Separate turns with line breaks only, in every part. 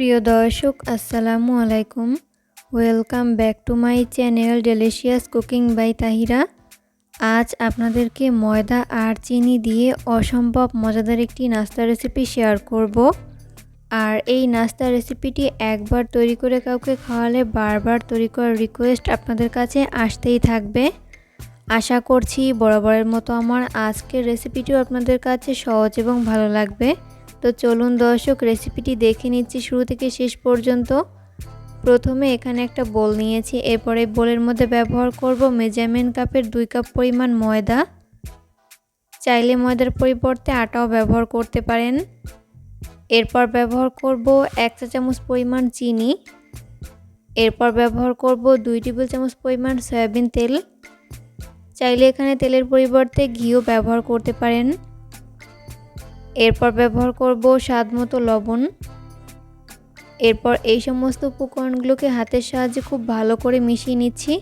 প্রিয় দর্শক, আসসালামু আলাইকুম। Welcome back to my channel delicious cooking by Tahira আজ আপনাদেরকে ময়দা আর চিনি দিয়ে অসম্ভব মজাদার একটি নাস্তা রেসিপি শেয়ার করব। আর এই নাস্তা রেসিপিটি একবার তৈরি করে কাউকে খাওয়ালে বারবার তৈরি করার রিকোয়েস্ট আপনাদের কাছে আসতেই থাকবে। আশা করছি বরাবরের মতো আমার আজকের রেসিপিটিও আপনাদের কাছে সহজ এবং ভালো লাগবে। তো চলুন দর্শক রেসিপিটি দেখে নিচ্ছি শুরু থেকে শেষ পর্যন্ত। প্রথমে এখানে একটা বোল নিয়েছি, এরপরে বোলের মধ্যে ব্যবহার করব মেজারমেন্ট কাপের দুই কাপ পরিমাণ ময়দা। চাইলে ময়দার পরিবর্তে আটাও ব্যবহার করতে পারেন। এরপর ব্যবহার করব এক চা চামচ পরিমাণ চিনি। এরপর ব্যবহার করব দুই টেবিল চামচ পরিমাণ সয়াবিন তেল। চাইলে এখানে তেলের পরিবর্তে ঘিও ব্যবহার করতে পারেন। এরপর ব্যবহার করব স্বাদ মতো লবণ। এরপর এই সমস্ত উপকরণগুলোকে হাতের সাহায্যে খুব ভালো করে মিশিয়ে নিচ্ছি।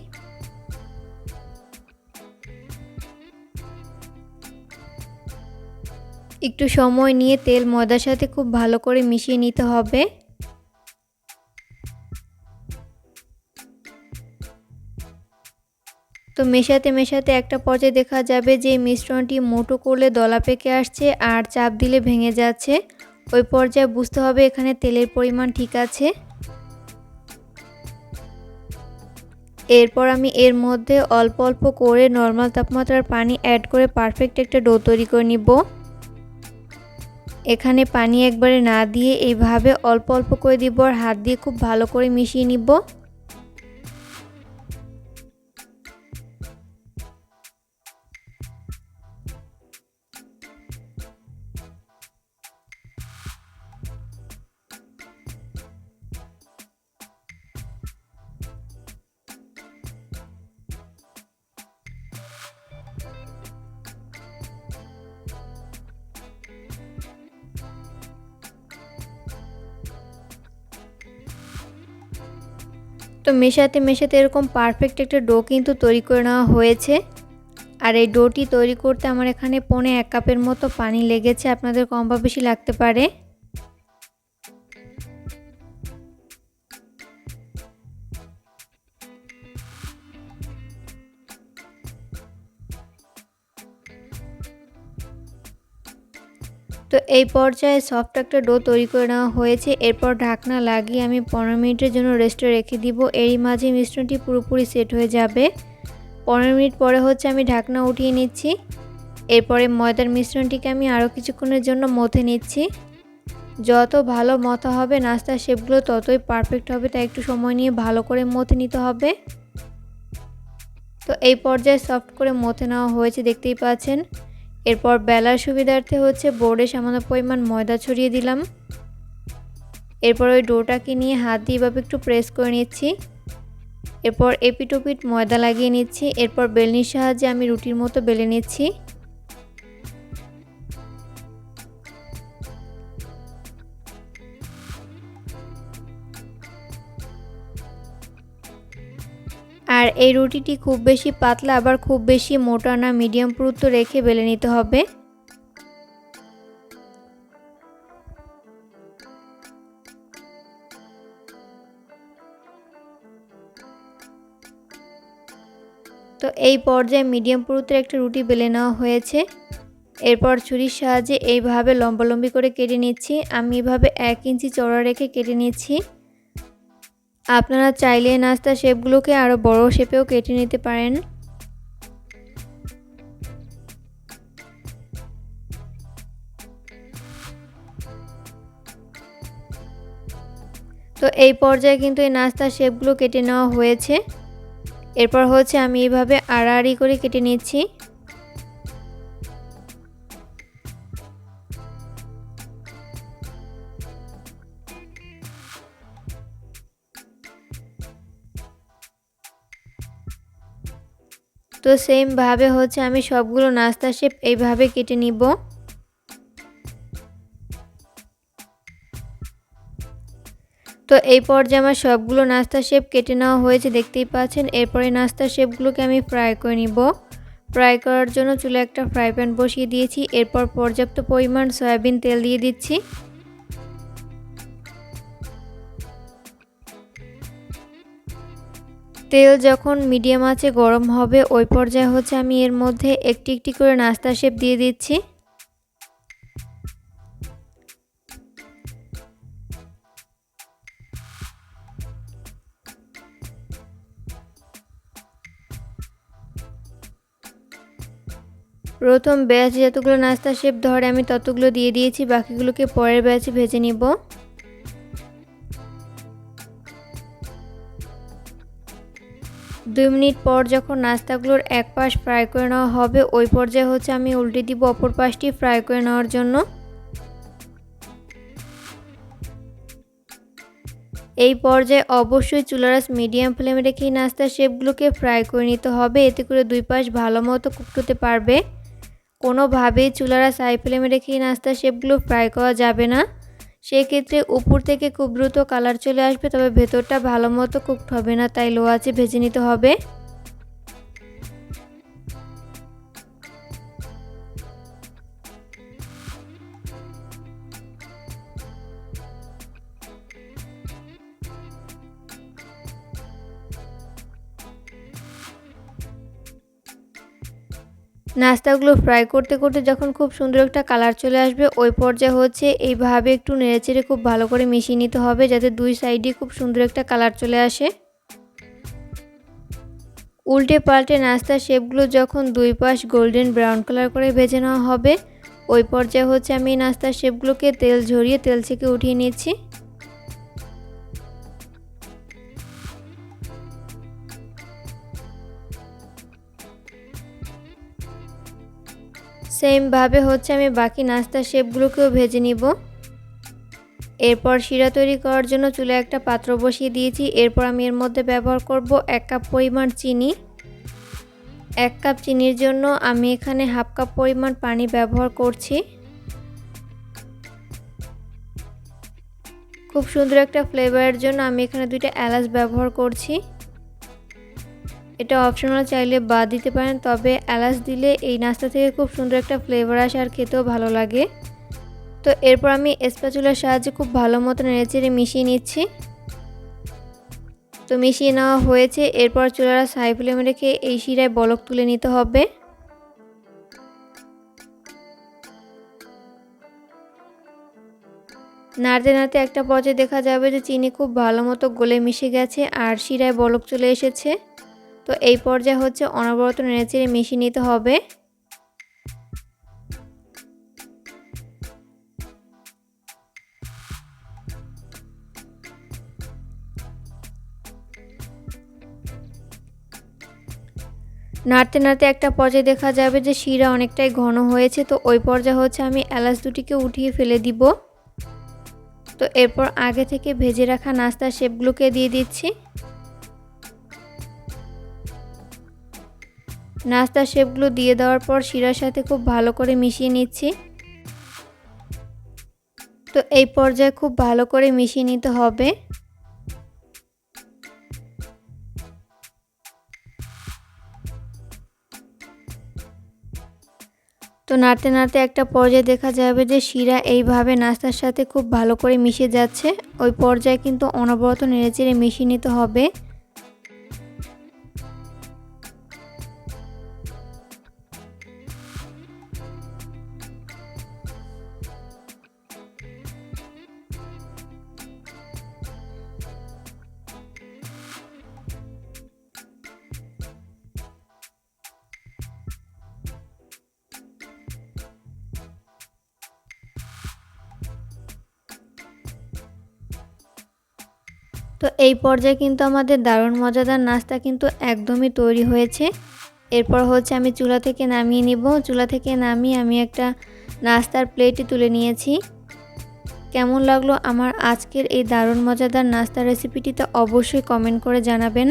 একটু সময় নিয়ে তেল ময়দার সাথে খুব ভালো করে মিশিয়ে নিতে হবে। তো মেশাতে মেশাতে একটা পর্যায়ে দেখা যাবে যে মিশ্রণটি মোটো করলে দলা পেকে আসছে আর চাপ দিলে ভেঙে যাচ্ছে। ওই পর্যায়ে বুঝতে হবে এখানে তেলের পরিমাণ ঠিক আছে। এরপর আমি এর মধ্যে অল্প অল্প করে নর্মাল তাপমাত্রার পানি অ্যাড করে পারফেক্ট একটা ডো তৈরি করে নিব। এখানে পানি একবারে না দিয়ে এইভাবে অল্প অল্প করে দিব আর হাত দিয়ে খুব ভালো করে মিশিয়ে নিব। তো মেশাতে মেশাতে এরকম পারফেক্ট একটা ডো কিন্তু তৈরি করে নেওয়া হয়েছে। আর এই ডোটি তৈরি করতে আমার এখানে পনে এক কাপের মতো পানি লেগেছে, আপনাদের কম বা বেশি লাগতে পারে। তো এই পর্যায়ে সফট একটা ডো তৈরি করে নেওয়া হয়েছে। এরপর ঢাকনা লাগিয়ে আমি পনেরো মিনিটের জন্য রেস্টে রেখে দিব। এরই মাঝে মিশ্রণটি পুরোপুরি সেট হয়ে যাবে। পনেরো মিনিট পরে হচ্ছে আমি ঢাকনা উঠিয়ে নিচ্ছি। এরপরে ময়দার মিশ্রণটিকে আমি আরও কিছুক্ষণের জন্য মথে নিচ্ছি। যত ভালো মথা হবে নাস্তার শেপগুলো ততই পারফেক্ট হবে, তাই একটু সময় নিয়ে ভালো করে মথে নিতে হবে। তো এই পর্যায়ে সফট করে মথে নেওয়া হয়েছে, দেখতেই পাচ্ছেন। এরপর বেলার সুবিধার্থে হচ্ছে বোর্ডে সামান্য পরিমাণ ময়দা ছড়িয়ে দিলাম। এরপর ওই ডোটাকে নিয়ে হাত দিয়ে এভাবে একটু প্রেস করে নিচ্ছি। এরপর এপিটোপিট ময়দা লাগিয়ে নিচ্ছি। এরপর বেলনির সাহায্যে আমি রুটির মতো বেলে নিচ্ছি। আর এই রুটিটি খুব বেশি পাতলা, আবার খুব বেশি মোটা না মিডিয়াম পুরুত্ব রেখে বেলে নিতে হবে। তো এই পর্যায়ে মিডিয়াম পুরুত্বের একটা রুটি বেলে নেওয়া হয়েছে। এরপর ছুরির সাহায্যে এইভাবে লম্বালম্বি করে কেটে নিচ্ছি। আমি এভাবে এক ইঞ্চি চড়া রেখে কেটে নিচ্ছি। আপনারা চাইলে নাস্তা শেপগুলোকে আরও বড় শেপেও কেটে নিতে পারেন। তো এই পর্যায়ে কিন্তু এই নাস্তার শেপগুলো কেটে নেওয়া হয়েছে। এরপর হচ্ছে আমি এইভাবে আড়াআড়ি করে কেটে নিচ্ছি। তো সেমভাবে হচ্ছে আমি সবগুলো নাস্তা শেপ এইভাবে কেটে নিব। তো এই পর্যায়ে আমার সবগুলো নাস্তা শেপ কেটে নেওয়া হয়েছে, দেখতেই পাচ্ছেন। এরপরে নাস্তা শেপগুলোকে আমি ফ্রাই করে নিব। ফ্রাই করার জন্য চুলে একটা ফ্রাই প্যান বসিয়ে দিয়েছি। এরপর পর্যাপ্ত পরিমাণ সয়াবিন তেল দিয়ে দিচ্ছি। তেল যখন মিডিয়াম আছে গরম হবে, ওই পর্যায়ে হচ্ছে আমি এর মধ্যে একটি একটি করে নাস্তা শেপ দিয়ে দিচ্ছি। প্রথম ব্যাচ যতগুলো নাস্তা শেপ ধরে আমি ততগুলো দিয়ে দিয়েছি, বাকিগুলোকে পরের ব্যাচে ভেজে নিব। দুই মিনিট পর যখন নাস্তাগুলোর এক পাশ ফ্রাই করে নেওয়া হবে, ওই পর্যায়ে হচ্ছে আমি উল্টে দিব অপর পাশটি ফ্রাই করে নেওয়ার জন্য। এই পর্যায়ে অবশ্যই চুলারাস মিডিয়াম ফ্লেমে রেখে নাস্তার শেপগুলোকে ফ্রাই করে নিতে হবে। এতে করে দুই পাশ ভালো মতো কুক হতে পারবে। কোনোভাবেই চুলারাস হাই ফ্লেমে রেখে নাস্তার শেপগুলো ফ্রাই করা যাবে না। সেক্ষেত্রে উপর থেকে খুব দ্রুত কালার চলে আসবে, তবে ভেতরটা ভালো মতো কুকড হবে না, তাই লো আছে ভেজে নিতে হবে। নাস্তাগুলো ফ্রাই করতে করতে যখন খুব সুন্দর একটা কালার চলে আসবে, ওই পর্যায়ে হচ্ছে এইভাবে একটু নেড়েচেড়ে খুব ভালো করে মিশিয়ে নিতে হবে যাতে দুই সাইডে খুব সুন্দর একটা কালার চলে আসে। উল্টে পাল্টে নাস্তার শেপগুলো যখন দুই পাশ গোল্ডেন ব্রাউন কালার করে ভেজে নেওয়া হবে, ওই পর্যায়ে হচ্ছে আমি নাস্তার শেপগুলোকে তেল ঝরিয়ে তেল থেকে উঠিয়ে নিচ্ছি। সেমভাবে হচ্ছে আমি বাকি নাস্তার শেপগুলোকেও ভেজে নিব। এরপর শিরা তৈরি করার জন্য চুলে একটা পাত্র বসিয়ে দিয়েছি। এরপর আমি এর মধ্যে ব্যবহার করব এক কাপ পরিমাণ চিনি। এক কাপ চিনির জন্য আমি এখানে হাফ কাপ পরিমাণ পানি ব্যবহার করছি। খুব সুন্দর একটা ফ্লেভারের জন্য আমি এখানে দুইটা এলাচ ব্যবহার করছি। এটা অপশনাল চাইলে বাদ দিতে পারেন, তবে এলাচ দিলে এই নাস্তা থেকে খুব সুন্দর একটা ফ্লেভার আসে আর খেতেও ভালো লাগে। তো এরপর আমি স্প্যাচুলার সাহায্যে খুব ভালো মতো নেড়েচেড়ে মিশিয়ে নিচ্ছি। তো মিশিয়ে নেওয়া হয়েছে, এরপর চুলারা হাই ফ্লেমে রেখে এই শিরায় বলক তুলে নিতে হবে। নাড়তে নাড়তে একটা পর্যায়ে দেখা যাবে যে চিনি খুব ভালো মতো গলে মিশে গেছে আর শিরায় বলক চলে এসেছে। তো এই পর্যায়ে হচ্ছে অনবরত নেড়েচেড়ে মিশিয়ে নিতে হবে। নাড়তে নাড়তে একটা পর্যায়ে দেখা যাবে যে শিরা অনেকটাই ঘন হয়েছে, তো ওই পর্যায়ে হচ্ছে আমি এলাচ দুটিকে উঠিয়ে ফেলে দিব। তো এরপর আগে থেকে ভেজে রাখা নাস্তার শেপগুলোকে দিয়ে দিচ্ছি। নাস্তার শেপগুলো দিয়ে দেওয়ার পর শিরার সাথে খুব ভালো করে মিশিয়ে নিচ্ছি। তো এই পর্যায়ে খুব ভালো করে মিশিয়ে নিতে হবে। তো নাড়তে নাড়তে একটা পর্যায়ে দেখা যাবে যে শিরা এইভাবে নাস্তার সাথে খুব ভালো করে মিশে যাচ্ছে। ওই পর্যায়ে কিন্তু অনবরত নেড়েচেড়ে মিশিয়ে নিতে হবে। তো এই পর্যায়ে কিন্তু আমাদের দারুণ মজাদার নাস্তা কিন্তু একদমই তৈরি হয়েছে। এরপর হচ্ছে আমি চুলা থেকে নামিয়ে নিব। চুলা থেকে নামিয়ে আমি একটা নাস্তার প্লেটে তুলে নিয়েছি। কেমন লাগল আমার আজকের এই দারুণ মজাদার নাস্তা রেসিপিটি তো অবশ্যই কমেন্ট করে জানাবেন।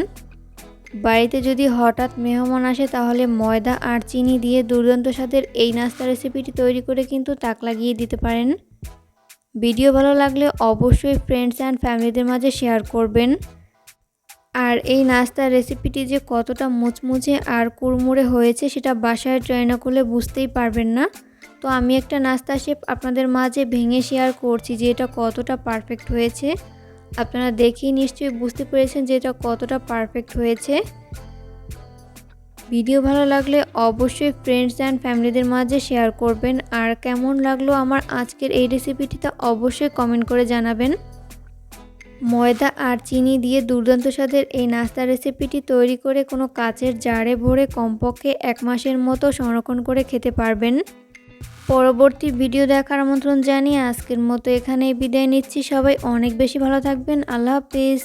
বাড়িতে যদি হঠাৎ মেহমান আসে তাহলে ময়দা আর চিনি দিয়ে দুর্দান্ত স্বাদের এই নাস্তা রেসিপিটি তৈরি করে কিন্তু তাক লাগিয়ে দিতে পারেন। ভিডিও ভালো লাগলে অবশ্যই ফ্রেন্ডস অ্যান্ড ফ্যামিলিদের মাঝে শেয়ার করবেন। আর এই নাস্তার রেসিপিটি যে কতটা মুচমুচে আর কুড়মুড়ে হয়েছে সেটা বাসায় ট্রাই না করলে বুঝতেই পারবেন না। তো আমি একটা নাস্তা শেপ আপনাদের মাঝে ভেঙে শেয়ার করছি যে এটা কতটা পারফেক্ট হয়েছে। আপনারা দেখেই নিশ্চয়ই বুঝতে পেরেছেন যে এটা কতটা পারফেক্ট হয়েছে। ভিডিও ভালো লাগলে অবশ্যই ফ্রেন্ডস অ্যান্ড ফ্যামিলিদের মাঝে শেয়ার করবেন। আর কেমন লাগল আমার আজকের এই রেসিপিটি তা অবশ্যই কমেন্ট করে জানাবেন। ময়দা আর চিনি দিয়ে দুর্দান্ত স্বাদের এই নাস্তা রেসিপিটি তৈরি করে কোনো কাচের জারে ভরে কমপক্ষে এক মাসের মতো সংরক্ষণ করে খেতে পারবেন। পরবর্তী ভিডিও দেখার আমন্ত্রণ জানিয়ে আজকের মতো এখানেই বিদায় নিচ্ছি। সবাই অনেক বেশি ভালো থাকবেন। আল্লাহ হাফিজ।